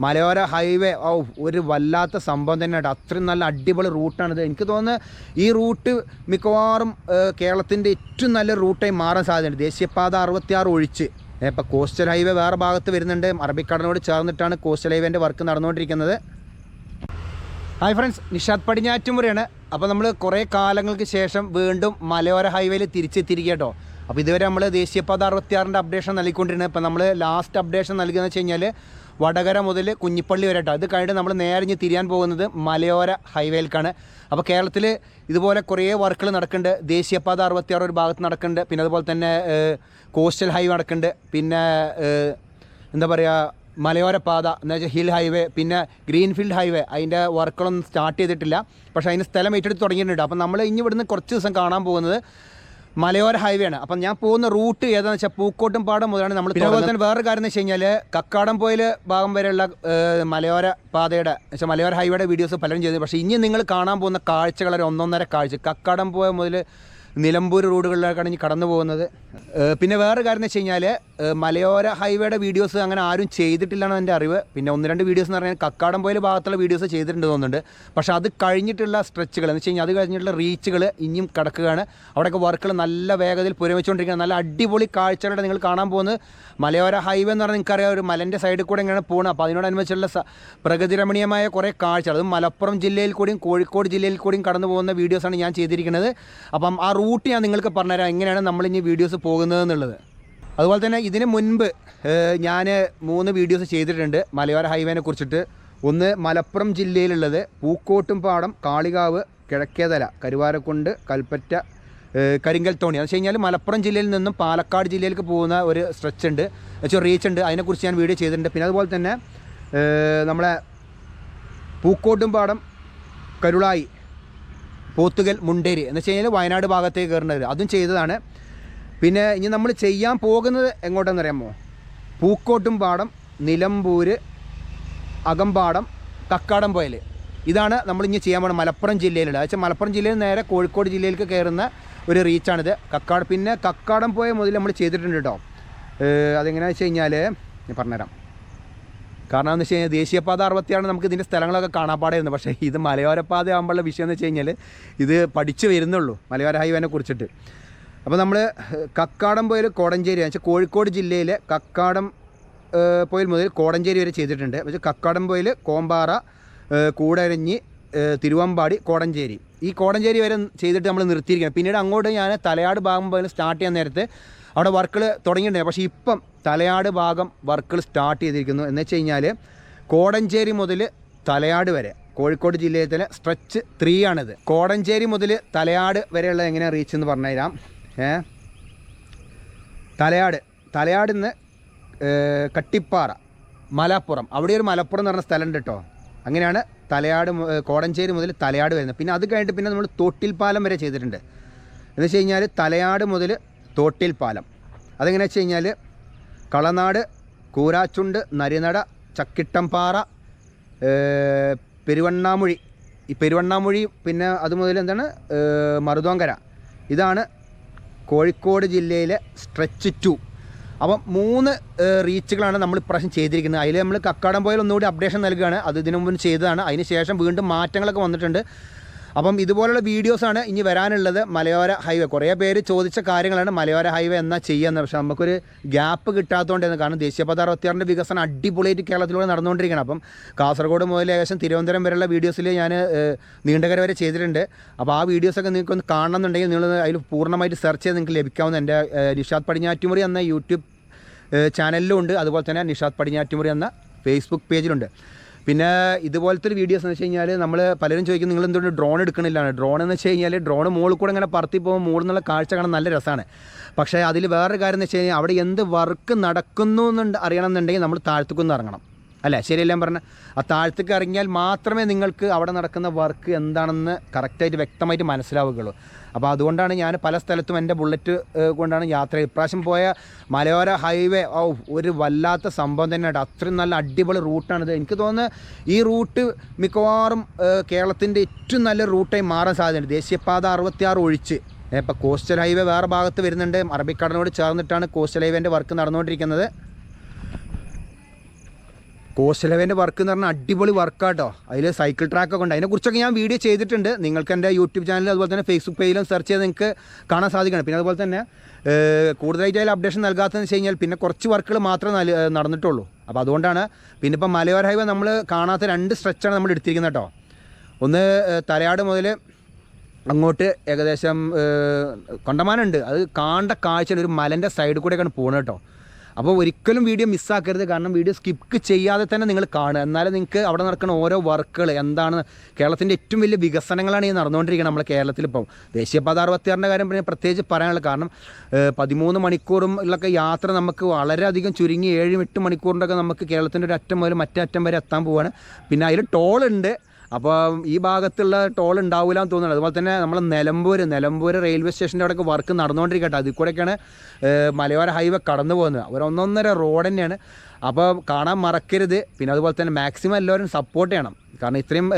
മലയോര ഹൈവേ ഓ ഒരു വല്ലാത്ത സംഭവം തന്നെയാണ്. അത്രയും നല്ല അടിപൊളി റൂട്ടാണിത്. എനിക്ക് തോന്നുന്നത് ഈ റൂട്ട് മിക്കവാറും കേരളത്തിന്റെ ഏറ്റവും നല്ല റൂട്ടായി മാറാൻ സാധ്യതയുണ്ട്. ദേശീയപാത അറുപത്തിയാറ് ഒഴിച്ച്. ഇപ്പോൾ കോസ്റ്റൽ ഹൈവേ വേറെ ഭാഗത്ത് വരുന്നുണ്ട്. അറബിക്കടലിനോട് ചേർന്നിട്ടാണ് കോസ്റ്റൽ ഹൈവേന്റെ വർക്ക് നടന്നുകൊണ്ടിരിക്കുന്നത്. ഹായ് ഫ്രണ്ട്സ് നിഷാദ് പടിഞ്ഞാറ്റുമുറയാണ്. അപ്പോൾ നമ്മൾ കുറേ കാലങ്ങൾക്ക് ശേഷം വീണ്ടും മലയോര ഹൈവേയിൽ തിരിച്ചെത്തിയിരിക്കുക കേട്ടോ. അപ്പോൾ ഇതുവരെ നമ്മൾ ദേശീയപാത അറുപത്തിയാറിന്റെ അപ്ഡേഷൻ നൽകിക്കൊണ്ടിരുന്നത്. ഇപ്പോൾ നമ്മൾ ലാസ്റ്റ് അപ്ഡേഷൻ നൽകുന്നത് വെച്ച് കഴിഞ്ഞാൽ വടകര മുതൽ കുഞ്ഞിപ്പള്ളി വരെ കേട്ടോ. അത് കഴിഞ്ഞിട്ട് നമ്മൾ നേരെ തിരിയാൻ പോകുന്നത് മലയോര ഹൈവേയിലേക്കാണ്. അപ്പോൾ കേരളത്തിൽ ഇതുപോലെ കുറേ വർക്കുകൾ നടക്കുന്നുണ്ട്. ദേശീയപാത അറുപത്തിയാറ് ഒരു ഭാഗത്ത് നടക്കുന്നുണ്ട്. പിന്നെ അതുപോലെ തന്നെ കോസ്റ്റൽ ഹൈവേ നടക്കുന്നുണ്ട്. പിന്നെ എന്താ പറയുക മലയോര പാത എന്ന് വെച്ചാൽ ഹിൽ ഹൈവേ പിന്നെ ഗ്രീൻഫീൽഡ് ഹൈവേ. അതിന്റെ വർക്കുകളൊന്നും സ്റ്റാർട്ട് ചെയ്തിട്ടില്ല. പക്ഷേ അതിന് സ്ഥലം ഏറ്റെടുത്ത് തുടങ്ങിയിട്ടുണ്ട് അപ്പോൾ നമ്മൾ ഇനി ഇവിടുന്ന് കുറച്ച് ദിവസം കാണാൻ പോകുന്നത് മലയോര ഹൈവേ ആണ്. അപ്പം ഞാൻ പോകുന്ന റൂട്ട് ഏതാണെന്ന് വെച്ചാൽ പൂക്കോട്ടും പാടം മുതലാണ് നമ്മൾ പിന്നെ അതുപോലെ തന്നെ വേറൊരു കാര്യം എന്ന് വെച്ച് കഴിഞ്ഞാൽ കക്കാടം പോയിൽ ഭാഗം വരെയുള്ള മലയോര പാതയുടെ വെച്ചാൽ മലയോര ഹൈവേയുടെ വീഡിയോസ് പലരും ചെയ്തു പക്ഷേ ഇനി നിങ്ങൾ കാണാൻ പോകുന്ന കാഴ്ചകൾ ഒരു ഒന്നൊന്നര കാഴ്ച. കക്കാടം പോയ മുതൽ നിലമ്പൂർ റോഡുകളിലേക്കാണ് ഇനി കടന്നു പോകുന്നത്. പിന്നെ വേറെ കാര്യം എന്ന് വെച്ച് കഴിഞ്ഞാൽ മലയോര ഹൈവേയുടെ വീഡിയോസ് അങ്ങനെ ആരും ചെയ്തിട്ടില്ലാണ് എന്റെ അറിവ്. പിന്നെ ഒന്ന് രണ്ട് വീഡിയോസ് എന്ന് പറഞ്ഞാൽ കക്കാടം പോയ ഭാഗത്തുള്ള വീഡിയോസ് ചെയ്തിട്ടുണ്ട് തോന്നുന്നുണ്ട്. പക്ഷേ അത് കഴിഞ്ഞിട്ടുള്ള സ്ട്രെച്ചുകൾ എന്ന് വെച്ച് കഴിഞ്ഞാൽ അത് കഴിഞ്ഞിട്ടുള്ള റീച്ചുകൾ ഇനിയും കിടക്കുകയാണ്. അവിടെയൊക്കെ വർക്കുകൾ നല്ല വേഗതയിൽ പുരമിച്ചുകൊണ്ടിരിക്കുകയാണ് നല്ല അടിപൊളി കാഴ്ചകളുടെ നിങ്ങൾ കാണാൻ പോകുന്നത്. മലയോര ഹൈവേ എന്ന് പറഞ്ഞാൽ നിങ്ങൾക്കറിയാം ഒരു മലന്റെ സൈഡിൽ കൂടെ ഇങ്ങനെ പോകുന്നത് അപ്പോൾ അതിനോടനുബന്ധിച്ചുള്ള പ്രകൃതിരമണീയമായ കുറേ കാഴ്ചകൾ അത് മലപ്പുറം ജില്ലയിൽ കൂടിയും കോഴിക്കോട് ജില്ലയിൽ കൂടിയും കടന്നു പോകുന്ന വീഡിയോസാണ് ഞാൻ ചെയ്തിരിക്കുന്നത്. അപ്പം ആ റൂട്ട് ഞാൻ നിങ്ങൾക്ക് പറഞ്ഞുതരാം എങ്ങനെയാണ് നമ്മൾ ഇനി വീഡിയോസ് പോകുന്നത് എന്നുള്ളത് അതുപോലെ തന്നെ ഇതിന് മുൻപ് ഞാൻ മൂന്ന് വീഡിയോസ് ചെയ്തിട്ടുണ്ട് മലയോര ഹൈവേനെ കുറിച്ചിട്ട്. ഒന്ന് മലപ്പുറം ജില്ലയിലുള്ളത് പൂക്കോട്ടും പാടം കാളികാവ് കിഴക്കേതല കരുവാരക്കുണ്ട് കൽപ്പറ്റ കരിങ്കൽ തോണി. എന്ന് വെച്ച് കഴിഞ്ഞാൽ മലപ്പുറം ജില്ലയിൽ നിന്നും പാലക്കാട് ജില്ലയിലേക്ക് പോകുന്ന ഒരു സ്ട്രെച്ച് ഉണ്ട്. വെച്ചാൽ റീച്ച് ഉണ്ട്. അതിനെക്കുറിച്ച് ഞാൻ വീഡിയോ ചെയ്തിട്ടുണ്ട്. പിന്നെ അതുപോലെ തന്നെ നമ്മളെ പൂക്കോട്ടും പാടം കരുളായി പോത്തുകൽ മുണ്ടേരി എന്ന് വെച്ച് കഴിഞ്ഞാൽ വയനാട് ഭാഗത്തേക്ക് കയറുന്നത് അതും ചെയ്തതാണ്. പിന്നെ ഇനി നമ്മൾ ചെയ്യാൻ പോകുന്നത് എങ്ങോട്ടെന്ന് അറിയാമോ? പൂക്കോട്ടും പാടം നിലമ്പൂർ അകമ്പാടം കക്കാടം പോയൽ ഇതാണ് നമ്മൾ ഇനി ചെയ്യാൻ പോകുന്നത് മലപ്പുറം ജില്ലയിലുള്ള. വെച്ചാൽ മലപ്പുറം ജില്ലയിൽ നേരെ കോഴിക്കോട് ജില്ലയിലേക്ക് കയറുന്ന ഒരു റീച്ചാണിത് കക്കാട് പിന്നെ കക്കാടം പോയ മുതൽ നമ്മൾ ചെയ്തിട്ടുണ്ട് കേട്ടോ അതെങ്ങനെയാണെന്ന് വെച്ച് കഴിഞ്ഞാൽ ഞാൻ പറഞ്ഞുതരാം. കാരണം എന്ന് വെച്ച് കഴിഞ്ഞാൽ ദേശീയപാത അറുപത്തിയാണ് നമുക്ക് ഇതിന്റെ സ്ഥലങ്ങളൊക്കെ കാണാപ്പാടായിരുന്നു പക്ഷേ ഇത് മലയോര പാത ആകുമ്പോഴുള്ള വിഷയം എന്ന് വെച്ച് കഴിഞ്ഞാൽ ഇത് പഠിച്ചു വരുന്നുള്ളൂ മലയോര ഹൈവേനെ കുറിച്ചിട്ട്. അപ്പോൾ നമ്മൾ കക്കാടം പോയൽ കോടഞ്ചേരി വെച്ചാൽ കോഴിക്കോട് ജില്ലയിലെ കക്കാടം പോയൽ മുതൽ കോടഞ്ചേരി വരെ ചെയ്തിട്ടുണ്ട്. പക്ഷേ കക്കാടം പോയൽ കോമ്പാറ കൂടരഞ്ഞി തിരുവമ്പാടി കോടഞ്ചേരി. ഈ കോടഞ്ചേരി വരെ ചെയ്തിട്ട് നമ്മൾ നിർത്തിയിരിക്കണം പിന്നീട് അങ്ങോട്ട് ഞാൻ തലയാട് ഭാഗം പോലും സ്റ്റാർട്ട് ചെയ്യാൻ നേരത്തെ അവിടെ വർക്കുകൾ തുടങ്ങിയിട്ടുണ്ട്. പക്ഷേ ഇപ്പം തലയാട് ഭാഗം വർക്കുകൾ സ്റ്റാർട്ട് ചെയ്തിരിക്കുന്നു. എന്ന് വെച്ച് കഴിഞ്ഞാൽ കോടഞ്ചേരി മുതൽ തലയാട് വരെ കോഴിക്കോട് ജില്ലയിലെ സ്ട്രെച്ച് ത്രീ ആണിത്. കോടഞ്ചേരി മുതൽ തലയാട് വരെയുള്ള എങ്ങനെയാണ് റീച്ച് എന്ന് പറഞ്ഞു തരാം ഏ തലയാട്. തലയാട് നിന്ന് കട്ടിപ്പാറ മലപ്പുറം. അവിടെ ഒരു മലപ്പുറം എന്ന് പറഞ്ഞ സ്ഥലമുണ്ട് കേട്ടോ. അങ്ങനെയാണ് തലയാട് കോടഞ്ചേരി മുതൽ തലയാട് വരുന്നത്. പിന്നെ അത് കഴിഞ്ഞിട്ട് പിന്നെ നമ്മൾ തൊട്ടിൽപ്പാലം വരെ ചെയ്തിട്ടുണ്ട്. എന്ന് വെച്ച് കഴിഞ്ഞാൽ തലയാട് മുതൽ തൊട്ടിൽപ്പാലം അതെങ്ങനെ വെച്ച് കഴിഞ്ഞാൽ കളനാട് കൂരാച്ചുണ്ട് നരിനട ചക്കിട്ടംപാറ പെരുവണ്ണാമുഴി. ഈ പെരുവണ്ണാമൊഴി പിന്നെ അത് മുതൽ എന്താണ്? മറുതോങ്കര. ഇതാണ് കോഴിക്കോട് ജില്ലയിലെ സ്ട്രെച്ച് ടു അപ്പം മൂന്ന് റീച്ചുകളാണ് നമ്മൾ ഇപ്രാവശ്യം ചെയ്തിരിക്കുന്നത്. അതിൽ നമ്മൾ കക്കാടം പോയാൽ ഒന്നുകൂടി അപ്ഡേഷൻ നൽകുകയാണ്. അത് ഇതിനു മുമ്പ് ചെയ്തതാണ്. അതിന് ശേഷം വീണ്ടും മാറ്റങ്ങളൊക്കെ വന്നിട്ടുണ്ട്. അപ്പം ഇതുപോലുള്ള വീഡിയോസാണ് ഇനി വരാനുള്ളത് മലയോര ഹൈവേ കുറേ പേര് ചോദിച്ച കാര്യങ്ങളാണ് മലയോര ഹൈവേ എന്നാ ചെയ്യുന്നത്. പക്ഷേ നമുക്കൊരു ഗ്യാപ്പ് കിട്ടാത്തതുകൊണ്ടാണ് കാരണം ദേശീയപാത അറുപത്തിയാറിന്റെ വികസനം അടിപൊളിയായിട്ട് കേരളത്തിലൂടെ നടന്നുകൊണ്ടിരിക്കുകയാണ്. അപ്പം കാസർഗോഡ് മുതൽ ഏകദേശം തിരുവനന്തപുരം വരെയുള്ള വീഡിയോസിൽ ഞാൻ നീണ്ടകര വരെ ചെയ്തിട്ടുണ്ട്. അപ്പോൾ ആ വീഡിയോസൊക്കെ നിങ്ങൾക്ക് ഒന്ന് കാണണമെന്നുണ്ടെങ്കിൽ നിങ്ങൾ അതിൽ പൂർണമായിട്ട് സെർച്ച് ചെയ്ത് നിങ്ങൾക്ക് ലഭിക്കാവുന്ന എന്റെ നിഷാദ് പടിഞ്ഞാറ്റുമുറി എന്ന യൂട്യൂബ് ചാനലിലും ഉണ്ട് അതുപോലെ തന്നെ നിഷാദ് പടിഞ്ഞാറ്റുമുറി എന്ന ഫേസ്ബുക്ക് പേജിലുണ്ട്. പിന്നെ ഇതുപോലത്തെ ഒരു വീഡിയോസ് എന്ന് വെച്ച് കഴിഞ്ഞാൽ നമ്മൾ പലരും ചോദിക്കും നിങ്ങൾ എന്തുകൊണ്ട് ഡ്രോൺ എടുക്കണില്ലാണ് ഡ്രോൺ എന്ന് വെച്ച് കഴിഞ്ഞാൽ ഡ്രോൺ മുകളിൽ കൂടെ ഇങ്ങനെ പറത്തി പോകുമ്പോൾ മുകളിൽ നിന്നുള്ള കാഴ്ച കാണാൻ നല്ല രസമാണ് പക്ഷേ അതിൽ വേറൊരു കാര്യം എന്ന് വെച്ച് കഴിഞ്ഞാൽ അവിടെ എന്ത് വർക്ക് നടക്കുന്നു എന്നുണ്ട് അറിയണമെന്നുണ്ടെങ്കിൽ നമ്മൾ താഴ്ത്തുക്കുന്ന് ഇറങ്ങണം. അല്ലേ? ശരിയല്ലേ പറഞ്ഞ? ആ താഴത്തേക്ക് ഇറങ്ങിയാൽ മാത്രമേ നിങ്ങൾക്ക് അവിടെ നടക്കുന്ന വർക്ക് എന്താണെന്ന് കറക്റ്റായിട്ട് വ്യക്തമായിട്ട് മനസ്സിലാവുകയുള്ളൂ. അപ്പോൾ അതുകൊണ്ടാണ് ഞാൻ പല സ്ഥലത്തും എന്റെ ബുള്ളറ്റ് കൊണ്ടാണ് യാത്ര. ഇപ്രാവശ്യം പോയ മലയോര ഹൈവേ ഓ ഒരു വല്ലാത്ത സംഭവം തന്നെയാണ്. അത്രയും നല്ല അടിപൊളി റൂട്ടാണിത് എനിക്ക് തോന്നുന്നത് ഈ റൂട്ട് മിക്കവാറും കേരളത്തിന്റെ ഏറ്റവും നല്ല റൂട്ടായി മാറാൻ സാധ്യതയുണ്ട്. ദേശീയപാത അറുപത്തിയാറ് ഒഴിച്ച്. ഇപ്പോൾ കോസ്റ്റൽ ഹൈവേ വേറെ ഭാഗത്ത് വരുന്നുണ്ട്. അറബിക്കടലിനോട് ചേർന്നിട്ടാണ് കോസ്റ്റൽ ഹൈവേന്റെ വർക്ക് നടന്നുകൊണ്ടിരിക്കുന്നത്. കോസ്റ്റലവേന്റെ വർക്ക് എന്ന് പറഞ്ഞാൽ അടിപൊളി വർക്കാട്ടോ അതിൽ സൈക്കിൾ ട്രാക്കൊക്കെ ഉണ്ട്. അതിനെക്കുറിച്ചൊക്കെ ഞാൻ വീഡിയോ ചെയ്തിട്ടുണ്ട്. നിങ്ങൾക്ക് എന്റെ യൂട്യൂബ് ചാനൽ അതുപോലെ തന്നെ ഫേസ്ബുക്ക് പേജിലും സെർച്ച് ചെയ്ത് നിങ്ങൾക്ക് കാണാൻ സാധിക്കണം. പിന്നെ അതുപോലെ തന്നെ കൂടുതലായിട്ട് അതിൽ അപ്ഡേഷൻ നൽകാത്തതെന്ന് വെച്ച് കഴിഞ്ഞാൽ പിന്നെ കുറച്ച് വർക്കുകൾ മാത്രമേ നടന്നിട്ടുള്ളൂ. അപ്പോൾ അതുകൊണ്ടാണ് പിന്നെ ഇപ്പം മലയോര ഹൈവേ നമ്മൾ കാണാത്ത രണ്ട് സ്ട്രെച്ചാണ് നമ്മൾ എടുത്തിരിക്കുന്നത് കേട്ടോ. ഒന്ന് തലയാട് മുതൽ അങ്ങോട്ട് ഏകദേശം കൊണ്ടമാനുണ്ട് അത് കാണേണ്ട കാഴ്ച ഒരു മലന്റെ സൈഡിൽ കൂടെയൊക്കെയാണ് പോകുന്നത് കേട്ടോ. അപ്പോൾ ഒരിക്കലും വീഡിയോ മിസ്സാക്കരുത്. കാരണം വീഡിയോ സ്കിപ്പ് ചെയ്യാതെ തന്നെ നിങ്ങൾ കാണുക. എന്നാലും നിങ്ങൾക്ക് അവിടെ നടക്കുന്ന ഓരോ വർക്കുകൾ എന്താണ് കേരളത്തിന്റെ ഏറ്റവും വലിയ വികസനങ്ങളാണ് ഈ നടന്നുകൊണ്ടിരിക്കുന്നത് നമ്മൾ കേരളത്തിൽ ഇപ്പം. ദേശീയപാത അറുപത്തിയാറിന്റെ കാര്യം പിന്നെ പ്രത്യേകിച്ച് പറയാനുള്ള കാരണം പതിമൂന്ന് മണിക്കൂറും ഉള്ളൊക്കെ യാത്ര നമുക്ക് വളരെയധികം ചുരുങ്ങി ഏഴും എട്ട് മണിക്കൂറിന്റെ ഒക്കെ നമുക്ക് കേരളത്തിന്റെ ഒരു അറ്റം മുതൽ മറ്റേ അറ്റം വരെ എത്താൻ പോവുകയാണ് പിന്നെ അതിൽ ടോളുണ്ട്. അപ്പോൾ ഈ ഭാഗത്തുള്ള ടോൾ ഉണ്ടാവില്ല എന്ന് തോന്നുന്നത് അതുപോലെ തന്നെ നമ്മൾ നിലമ്പൂർ നിലമ്പൂർ റെയിൽവേ സ്റ്റേഷന്റെ അവിടെയൊക്കെ വർക്ക് നടന്നുകൊണ്ടിരിക്കട്ടെ അതിൽ കൂടെയൊക്കെയാണ് മലയോര ഹൈവേ കടന്നു പോകുന്നത്. ഒരു ഒന്നൊന്നര റോഡ് തന്നെയാണ്. അപ്പോൾ കാണാൻ മറക്കരുത്. പിന്നെ അതുപോലെ തന്നെ മാക്സിമം എല്ലാവരും സപ്പോർട്ട് ചെയ്യണം. കാരണം ഇത്രയും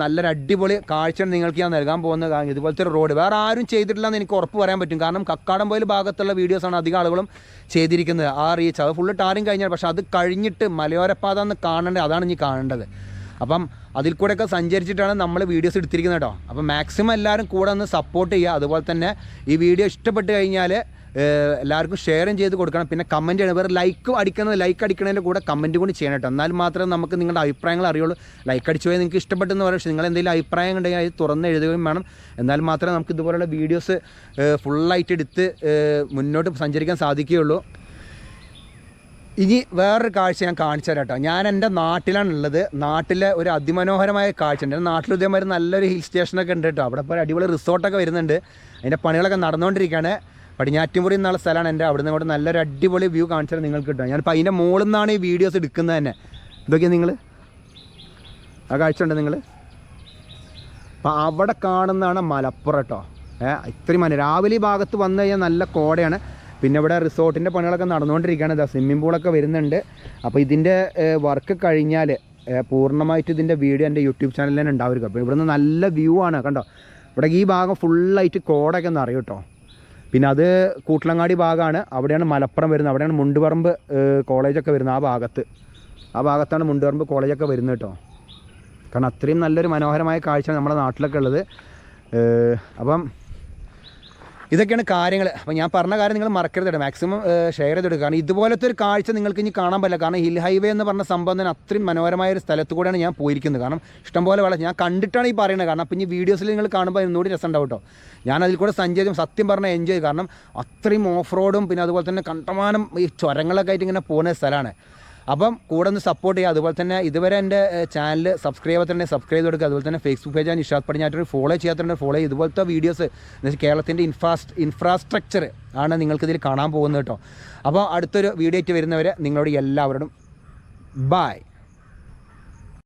നല്ലൊരു അടിപൊളി കാഴ്ചയാണ് നിങ്ങൾക്ക് ഞാൻ നൽകാൻ പോകുന്നത്. ഇതുപോലത്തെ ഒരു റോഡ് വേറെ ആരും ചെയ്തിട്ടില്ല എന്ന് എനിക്ക് ഉറപ്പ് പറയാൻ പറ്റും. കാരണം കക്കാടംപോയിൽ ഭാഗത്തുള്ള വീഡിയോസാണ് അധികം ആളുകളും ചെയ്തിരിക്കുന്നത്. ആ റീച്ച് അത് ഫുള്ള് ടാറിങ് കഴിഞ്ഞാൽ പക്ഷേ അത് കഴിഞ്ഞിട്ട് മലയോരപ്പാത എന്ന് കാണേണ്ടത് അതാണ് ഇനി കാണേണ്ടത്. അപ്പം അതിൽ കൂടെയൊക്കെ സഞ്ചരിച്ചിട്ടാണ് നമ്മൾ വീഡിയോസ് എടുത്തിരിക്കുന്നത് കേട്ടോ. അപ്പം മാക്സിമം എല്ലാവരും കൂടെ ഒന്ന് സപ്പോർട്ട് ചെയ്യുക. അതുപോലെ തന്നെ ഈ വീഡിയോ ഇഷ്ടപ്പെട്ട് കഴിഞ്ഞാൽ എല്ലാവർക്കും ഷെയറും ചെയ്ത് കൊടുക്കണം. പിന്നെ കമന്റ് ചെയ്യണം. വേറെ ലൈക്ക് അടിക്കുന്നത് ലൈക്ക് അടിക്കുന്നതിന്റെ കൂടെ കമന്റ് കൂടി ചെയ്യണം കേട്ടോ. എന്നാൽ മാത്രമേ നമുക്ക് നിങ്ങളുടെ അഭിപ്രായങ്ങൾ അറിയുള്ളൂ. ലൈക്ക് അടിച്ചു പോയാൽ നിങ്ങൾക്ക് ഇഷ്ടപ്പെട്ടെന്ന് പറയാം. പക്ഷേ നിങ്ങൾ എന്തെങ്കിലും അഭിപ്രായം ഉണ്ടെങ്കിൽ അത് തുറന്ന് എഴുതുകയും വേണം. എന്നാൽ മാത്രമേ നമുക്ക് ഇതുപോലുള്ള വീഡിയോസ് ഫുള്ളായിട്ട് എടുത്ത് മുന്നോട്ട് സഞ്ചരിക്കാൻ സാധിക്കുകയുള്ളൂ. ഇനി വേറൊരു കാഴ്ച ഞാൻ കാണിച്ചു തരാം കേട്ടോ. ഞാൻ എന്റെ നാട്ടിലാണ് ഉള്ളത് നാട്ടിലെ ഒരു അതിമനോഹരമായ കാഴ്ച ഉണ്ട്. നാട്ടിൽ ഇതേമാതിരി നല്ലൊരു ഹിൽ സ്റ്റേഷനൊക്കെ ഉണ്ട് കേട്ടോ. അവിടെ ഇപ്പോൾ അടിപൊളി റിസോർട്ടൊക്കെ വരുന്നുണ്ട്. അതിന്റെ പണികളൊക്കെ നടന്നുകൊണ്ടിരിക്കുകയാണ്. പടിഞ്ഞാറ്റുമുറി എന്നുള്ള സ്ഥലമാണ് എന്റെ. അവിടെ നിന്ന് നല്ലൊരു അടിപൊളി വ്യൂ കാണിച്ചു തരാം നിങ്ങൾക്ക് കിട്ടും. ഞാനിപ്പോൾ അതിന്റെ മുകളിൽ നിന്നാണ് ഈ വീഡിയോസ് എടുക്കുന്നത് തന്നെ. ഇതൊക്കെയാണ് നിങ്ങൾ ആ കാഴ്ച ഉണ്ട് നിങ്ങൾ അപ്പോൾ അവിടെ കാണുന്നതാണ് മലപ്പുറം കേട്ടോ. ഏഹ് ഇത്രയും മന രാവിലെ ഭാഗത്ത് വന്നു കഴിഞ്ഞാൽ നല്ല കോടയാണ്. പിന്നെ ഇവിടെ റിസോർട്ടിന്റെ പണികളൊക്കെ നടന്നുകൊണ്ടിരിക്കുകയാണ്. ഇതാ സ്വിമ്മിംഗ് പൂളൊക്കെ വരുന്നുണ്ട്. അപ്പോൾ ഇതിന്റെ വർക്ക് കഴിഞ്ഞാൽ പൂർണമായിട്ട് ഇതിന്റെ വീഡിയോ എന്റെ യൂട്യൂബ് ചാനലിൽ തന്നെ ഉണ്ടാവുക അപ്പോൾ ഇവിടുന്ന് നല്ല വ്യൂ ആണ് കണ്ടോ? ഇവിടെ ഈ ഭാഗം ഫുള്ളായിട്ട് കോടയൊക്കെ അറിയും കേട്ടോ പിന്നെ അത് കൂട്ടിലങ്ങാടി ഭാഗമാണ്. അവിടെയാണ് മലപ്പുറം വരുന്നത്. അവിടെയാണ് മുണ്ടുപറമ്പ് കോളേജൊക്കെ വരുന്നത് ആ ഭാഗത്ത്. ആ ഭാഗത്താണ് മുണ്ടുപറമ്പ് കോളേജൊക്കെ വരുന്നത് കേട്ടോ കാരണം അത്രയും നല്ലൊരു മനോഹരമായ കാഴ്ചയാണ് നമ്മുടെ നാട്ടിലൊക്കെ ഉള്ളത്. അപ്പം ഇതൊക്കെയാണ് കാര്യങ്ങൾ അപ്പോൾ ഞാൻ പറഞ്ഞ കാര്യം നിങ്ങൾ മറക്കരുത് മാക്സിമം ഷെയർ ചെയ്തെടുക്കുക. കാരണം ഇതുപോലത്തെ ഒരു കാഴ്ച നിങ്ങൾക്ക് ഇനി കാണാൻ പറ്റില്ല. കാരണം ഹിൽ ഹൈവേ എന്ന് പറഞ്ഞ സംഭവം തന്നെ അത്രയും മനോഹരമായ ഒരു സ്ഥലത്ത് കൂടെയാണ് ഞാൻ പോയിരിക്കുന്നത്. കാരണം ഇഷ്ടംപോലെ വെള്ളം. ഞാൻ കണ്ടിട്ടാണ് ഈ പറയുന്നത്. കാരണം അപ്പം ഇനി വീഡിയോസിൽ നിങ്ങൾ കാണുമ്പോൾ ഒന്നുകൂടി രസം ഉണ്ടാവും കേട്ടോ. ഞാൻ അതിൽ കൂടെ സഞ്ചരിച്ചും സത്യം പറഞ്ഞാൽ എൻജോയ്. കാരണം അത്രയും ഓഫ് റോഡും പിന്നെ അതുപോലെ തന്നെ കണ്ടമാനം ഈ ചുരങ്ങളൊക്കെ ആയിട്ട് ഇങ്ങനെ പോകുന്ന സ്ഥലമാണ്. അപ്പം കൂടെ ഒന്ന് സപ്പോർട്ട് ചെയ്യുക. അതുപോലെ തന്നെ ഇതുവരെ എന്റെ ചാനൽ സബ്സ്ക്രൈബ് ചെയ്യാത്തന്നെ സബ്സ്ക്രൈബ് ചെയ്ത് കൊടുക്കുക. അതുപോലെ തന്നെ ഫേസ്ബുക്ക് പേജ് ഇഷാദ് പടിഞ്ഞാറ്റൊരു ഫോളോ ചെയ്യാത്തതുകൊണ്ട് ഫോളോ ചെയ്യുക. ഇതുപോലത്തെ വീഡിയോസ് കേരളത്തിന്റെ ഇൻഫ്രാസ് ഇൻഫ്രാസ്ട്രക്ചർ ആണ് നിങ്ങൾക്കിതിൽ കാണാൻ പോകുന്നത് കേട്ടോ. അപ്പോൾ അടുത്തൊരു വീഡിയോ ആയിട്ട് വരുന്നവരെ നിങ്ങളോട് എല്ലാവരോടും ബായ്